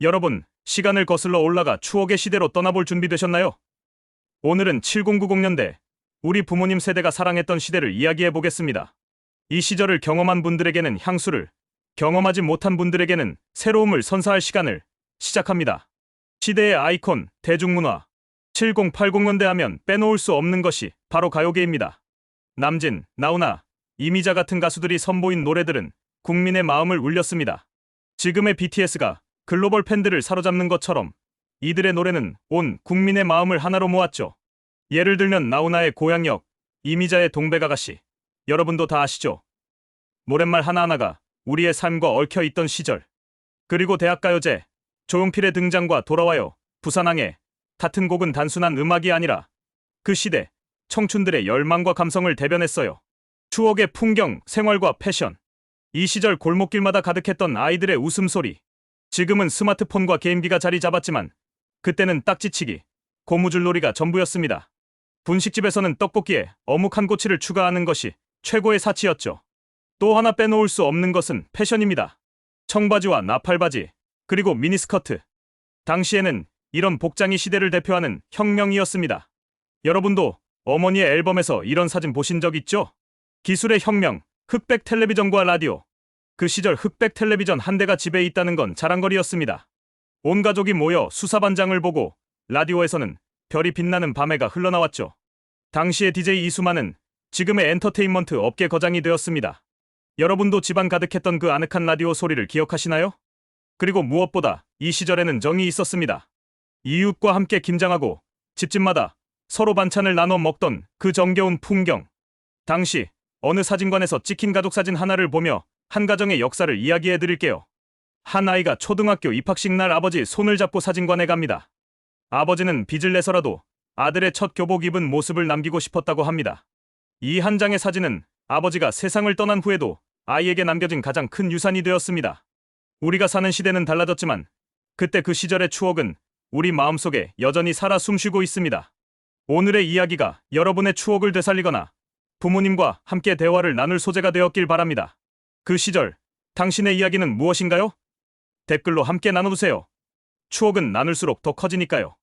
여러분, 시간을 거슬러 올라가 추억의 시대로 떠나볼 준비 되셨나요? 오늘은 7090년대, 우리 부모님 세대가 사랑했던 시대를 이야기해 보겠습니다. 이 시절을 경험한 분들에게는 향수를, 경험하지 못한 분들에게는 새로움을 선사할 시간을 시작합니다. 시대의 아이콘, 대중문화. 7080년대 하면 빼놓을 수 없는 것이 바로 가요계입니다. 남진, 나훈아, 이미자 같은 가수들이 선보인 노래들은 국민의 마음을 울렸습니다. 지금의 BTS가 글로벌 팬들을 사로잡는 것처럼 이들의 노래는 온 국민의 마음을 하나로 모았죠. 예를 들면 나훈아의 고향역, 이미자의 동백아가씨. 여러분도 다 아시죠? 노랫말 하나하나가 우리의 삶과 얽혀 있던 시절. 그리고 대학가요제, 조용필의 등장과 돌아와요, 부산항해 같은 곡은 단순한 음악이 아니라 그 시대 청춘들의 열망과 감성을 대변했어요. 추억의 풍경, 생활과 패션. 이 시절 골목길마다 가득했던 아이들의 웃음소리. 지금은 스마트폰과 게임기가 자리 잡았지만 그때는 딱지치기, 고무줄놀이가 전부였습니다. 분식집에서는 떡볶이에 어묵 한 꼬치를 추가하는 것이 최고의 사치였죠. 또 하나 빼놓을 수 없는 것은 패션입니다. 청바지와 나팔바지, 그리고 미니스커트. 당시에는 이런 복장이 시대를 대표하는 혁명이었습니다. 여러분도 어머니의 앨범에서 이런 사진 보신 적 있죠? 기술의 혁명, 흑백 텔레비전과 라디오. 그 시절 흑백 텔레비전 한 대가 집에 있다는 건 자랑거리였습니다. 온 가족이 모여 수사반장을 보고 라디오에서는 별이 빛나는 밤에가 흘러나왔죠. 당시의 DJ 이수만은 지금의 엔터테인먼트 업계 거장이 되었습니다. 여러분도 집안 가득했던 그 아늑한 라디오 소리를 기억하시나요? 그리고 무엇보다 이 시절에는 정이 있었습니다. 이웃과 함께 김장하고 집집마다 서로 반찬을 나눠 먹던 그 정겨운 풍경. 당시 어느 사진관에서 찍힌 가족 사진 하나를 보며 한 가정의 역사를 이야기해 드릴게요. 한 아이가 초등학교 입학식 날 아버지 손을 잡고 사진관에 갑니다. 아버지는 빚을 내서라도 아들의 첫 교복 입은 모습을 남기고 싶었다고 합니다. 이 한 장의 사진은 아버지가 세상을 떠난 후에도 아이에게 남겨진 가장 큰 유산이 되었습니다. 우리가 사는 시대는 달라졌지만 그때 그 시절의 추억은 우리 마음속에 여전히 살아 숨쉬고 있습니다. 오늘의 이야기가 여러분의 추억을 되살리거나 부모님과 함께 대화를 나눌 소재가 되었길 바랍니다. 그 시절, 당신의 이야기는 무엇인가요? 댓글로 함께 나눠주세요. 추억은 나눌수록 더 커지니까요.